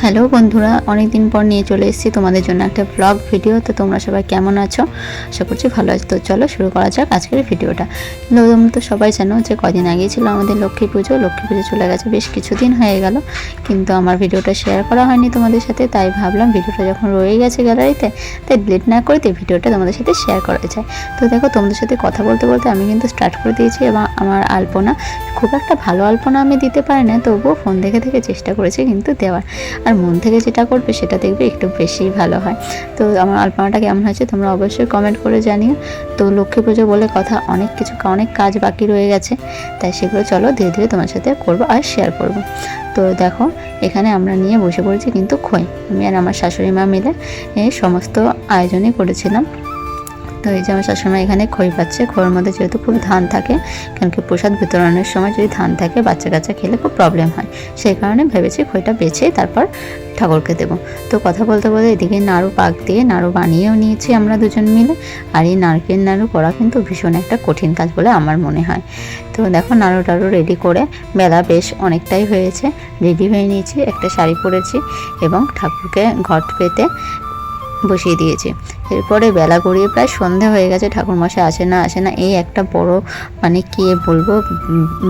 Hello বন্ধুরা অনেক দিন পর নিয়ে চলে এসেছি তোমাদের জন্য একটা ব্লগ ভিডিও তো তোমরা সবাই কেমন আছো? আশা করছি ভালো আছো। তো চলো শুরু করা যাক আজকের ভিডিওটা তোমরা তো সবাই জানো যে কদিন আগেই ছিল আমাদের লক্ষ্মী পুজো। লক্ষ্মী পুজো চলে গেছে, বেশ কিছুদিন হয়ে গেল। কিন্তু আমার ভিডিওটা শেয়ার করা হয়নি তোমাদের সাথে, তাই ভাবলাম ভিডিওটা যখন রয়ে গেছে গ্যালারিতে তাই ডিলিট না করে ভিডিওটা তোমাদের সাথে শেয়ার করা যায়। তো দেখো তোমাদের সাথে কথা বলতে বলতে আমি কিন্তু স্টার্ট করে দিয়েছি এবং আমার আলপনা, খুব একটা ভালো আলপনা আমি দিতে পারি না তবুও ফোন দেখে দেখে চেষ্টা করেছি কিন্তু দেওয়ার। আর মন থেকে যেটা করবে সেটা দেখবে, একটু বেশিই ভালো হয়। তো আমার আলপনাটা কেমন হয়েছে তোমরা অবশ্যই কমেন্ট করে জানিও। তো লক্ষ্মী পুজো বলে কথা, অনেক কিছু, অনেক কাজ বাকি রয়ে গেছে। তাই সেগুলো চলো ধীরে ধীরে তোমার সাথে করব আর শেয়ার করব। তো দেখো, এখানে আমরা নিয়ে বসে পড়েছি কিন্তু খই। আমি আর আমার শাশুড়ি মা মিলে সমস্ত আয়োজনই করেছিলাম। তো এই যে আমার শাশুড়ি এখানে খই পাচ্ছে খইয়ের মধ্যে যেহেতু খুব ধান থাকে, কারণ কি প্রসাদ বিতরণের সময় যদি ধান থাকে, বাচ্চা কাচ্চা খেলে খুব প্রবলেম হয়। সেই কারণে ভেবেছি খইটা বেছে তারপর ঠাকুরকে দেবো। তো কথা বলতে বলতে এদিকে নাড়ু পাক দিয়ে নাড়ু বানিয়েও নিয়েছি আমরা দুজন মিলে। আর এই নারকেল নাড়ু করা কিন্তু ভীষণ একটা কঠিন কাজ বলে আমার মনে হয়। তো দেখো নাড়ু টাড়ু রেডি করে বেলা বেশ অনেকটাই হয়েছে। রেডি হয়ে নিয়েছি, একটা শাড়ি পরেছি এবং ঠাকুরকে ঘট পেতে বসিয়ে দিয়েছে। এরপরে বেলা গড়িয়ে প্রায় সন্ধে হয়ে গেছে, ঠাকুরমশাই আসে না আসে না, এই একটা বড় মানে কি বলব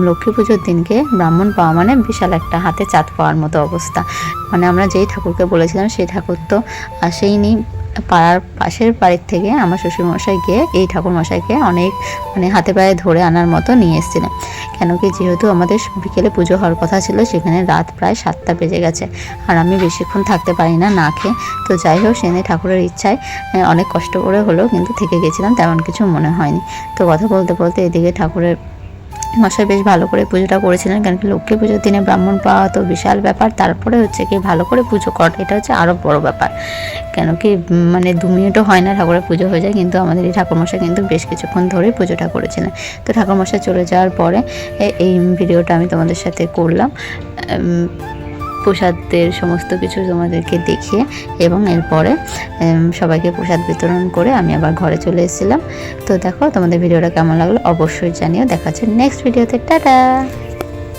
লক্ষ্মী পুজোর দিনকে ব্রাহ্মণ পাওয়া মানে বিশাল একটা হাতে চাঁদ পাওয়ার মতো অবস্থা। মানে আমরা যেই ঠাকুরকে বলেছিলাম, সেই ঠাকুর তো আসেইনি। পাড়ার পাশের বাড়ির থেকে আমার শ্বশুরমশাই গিয়ে এই ঠাকুরমশাইকে অনেক মানে হাতে পায়ে ধরে আনার মতো নিয়ে এসেছিলেন। কেন কি যেহেতু আমাদের বিকেলে পুজো হওয়ার কথা ছিল, সেখানে রাত প্রায় সাতটা বেজে গেছে। আর আমি বেশিক্ষণ থাকতে পারি না না খেয়ে। তো যাই হোক, সেদিন ঠাকুরের ইচ্ছায় অনেক কষ্ট করে হলেও কিন্তু থেকে গেছিলাম, তেমন কিছু মনে হয়নি। তো কথা বলতে বলতে এদিকে ঠাকুরের মশাই বেশ ভালো করে পুজোটা করেছিলেন কারণ কি লক্ষ্মী পুজোর দিনে ব্রাহ্মণ পাওয়া তো বিশাল ব্যাপার। তারপরে হচ্ছে কি ভালো করে পুজো করে, এটা হচ্ছে আরও বড় ব্যাপার। কেন কি মানে দু মিনিটও হয় না ঠাকুরের পুজো হয়ে যায়, কিন্তু আমাদের এই ঠাকুরমশাই কিন্তু বেশ কিছুক্ষণ ধরে পুজোটা করেছিলেন। তো ঠাকুরমশাই চলে যাওয়ার পরে এই ভিডিওটা আমি তোমাদের সাথে করলাম। প্রসাদের সমস্ত কিছু তোমাদেরকে দেখিয়ে এবং এরপরে সবাইকে প্রসাদ বিতরণ করে আমি আবার ঘরে চলে এসেছিলাম। তো দেখো, তোমাদের ভিডিওটা কেমন লাগল অবশ্যই জানিও। দেখা হচ্ছে নেক্সট ভিডিওতে টাটা!